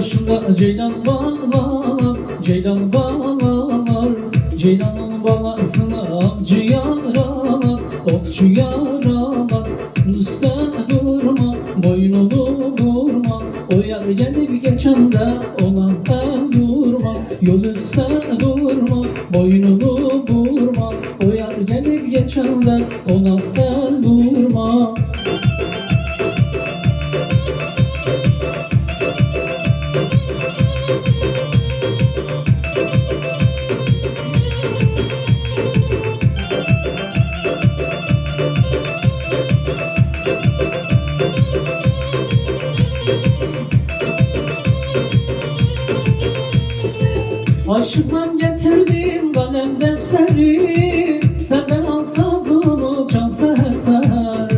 başında ceylan bağlar Ceylan bağlar. Ceylanın balasını avcı yaralar Okçu yaralar. Üste durma Boynunu vurma. O yer gelip geçende Ona el durma Yol üstte durma Boynunu vurma. O yer gelip geçende Ona Aşık ben getirdim kalem defteri Senden al sazını çal seher seher.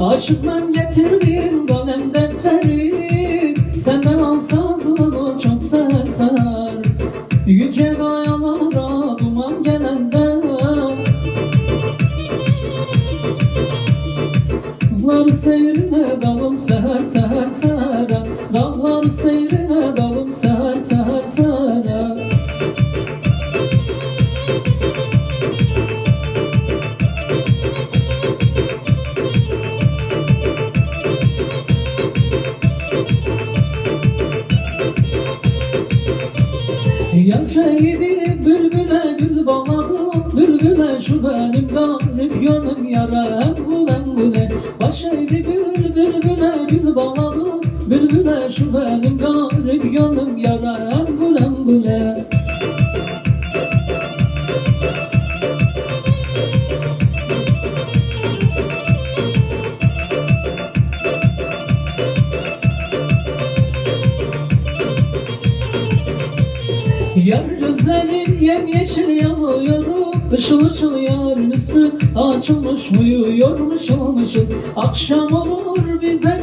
Aşık ben getirdim kalem defteri Senden al sazını çal seher seher. Yüce kayalara duman gelende Dağlar seyrine dalım seher seher seher. Dağlar seyrine dalım seher seher Yaşaydı bülbüle gül bağladım Bülbüle şu benim garip gönlüm yara Embul embule Başaydı bül bülbüle gül bağladım Bülbüle şu benim garip gönlüm yara Embul embule yemyeşil yanıyorum Işıl ışıl yarın üstü açılmış uyuyor mışıl mışıl Akşam olur bize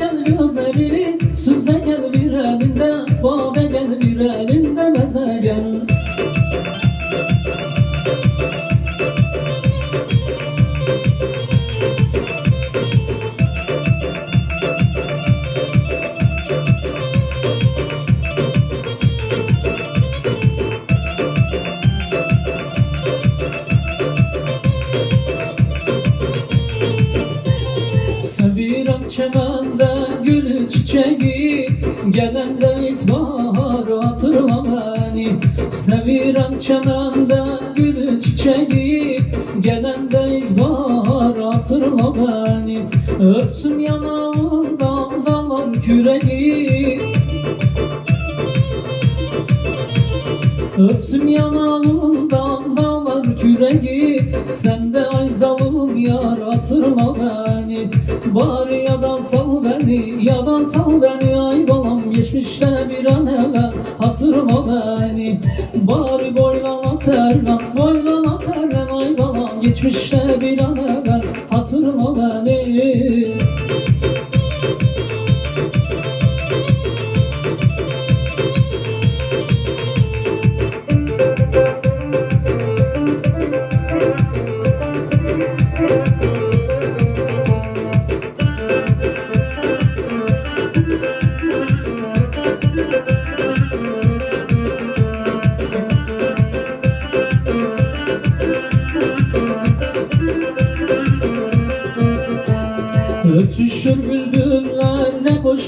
Seviyorum çemende gülü çiçeği Gelende ilkbahar hatırla beni Seviyorum çemende gülü çiçeği Gelende ilkbahar hatırla beni Öptüm yanağından dalar küreği. Öptüm yanağından küreği Sen de ay zalım yar hatırla beni Bari yadan sal beni Yadan sal beni ay balam Geçmişte bir an evvel hatırla beni. Bari boylana terlan Boylana terlan ay balam Geçmişte bir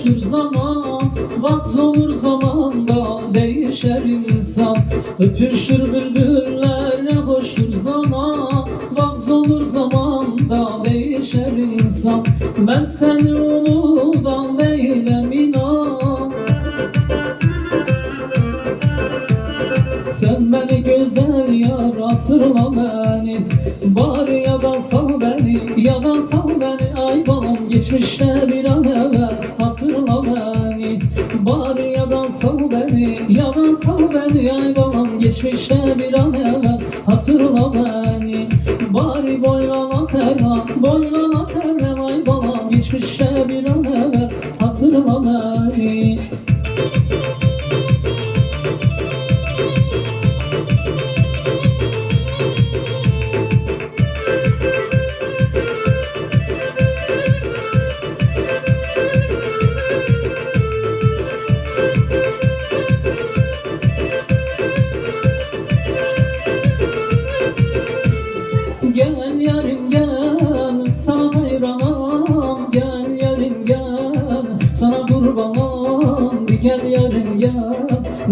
hoştur zaman Vakt olur zamanda değişer insan. Öpüşür bülbüller ne hoştur zaman Vakt olur zamanda değişer insan. Ben seni unudan değilim inan. Sen beni güzel yar hatırla beni. Bari yadan sal beni Yadan sal beni. Ay balam Geçmişte bir an evvel balam Geçmişte bir an evvel hatırla beni Bari boylana terlan Boylana terlan ay balam Geçmişte bir an evvel hatırla beni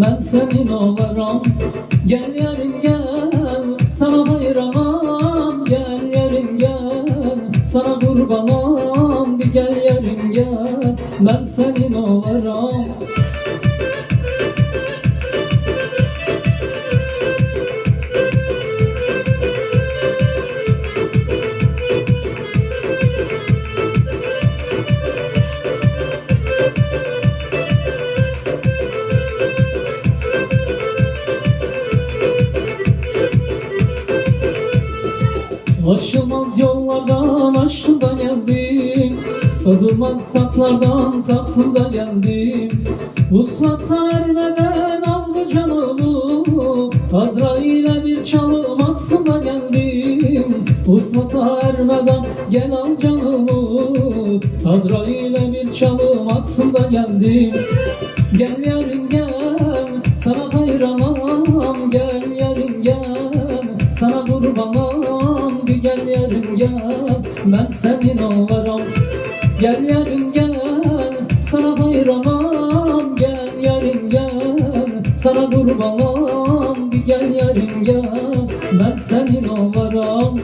ben senin olaram. Gel yarim gel sana hayranam Gel yarim gel sana kurbanam Bir gel yarim gel ben senin olaram Aşılmaz yollardan aştım da geldim. Tadılmaz tatlardan tattım da geldim. Uslata ermeden al bu canımı. Azrail'e bir çalım atsın da geldim. Uslata ermeden gel al canımı. Azrail'e bir çalım atsın da geldim. Gel yarim gel gel yarim gel ben senin olaram Gel yarim gel sana hayranam Gel yarim gel sana kurbanam. Bir gel yarim gel ben senin olaram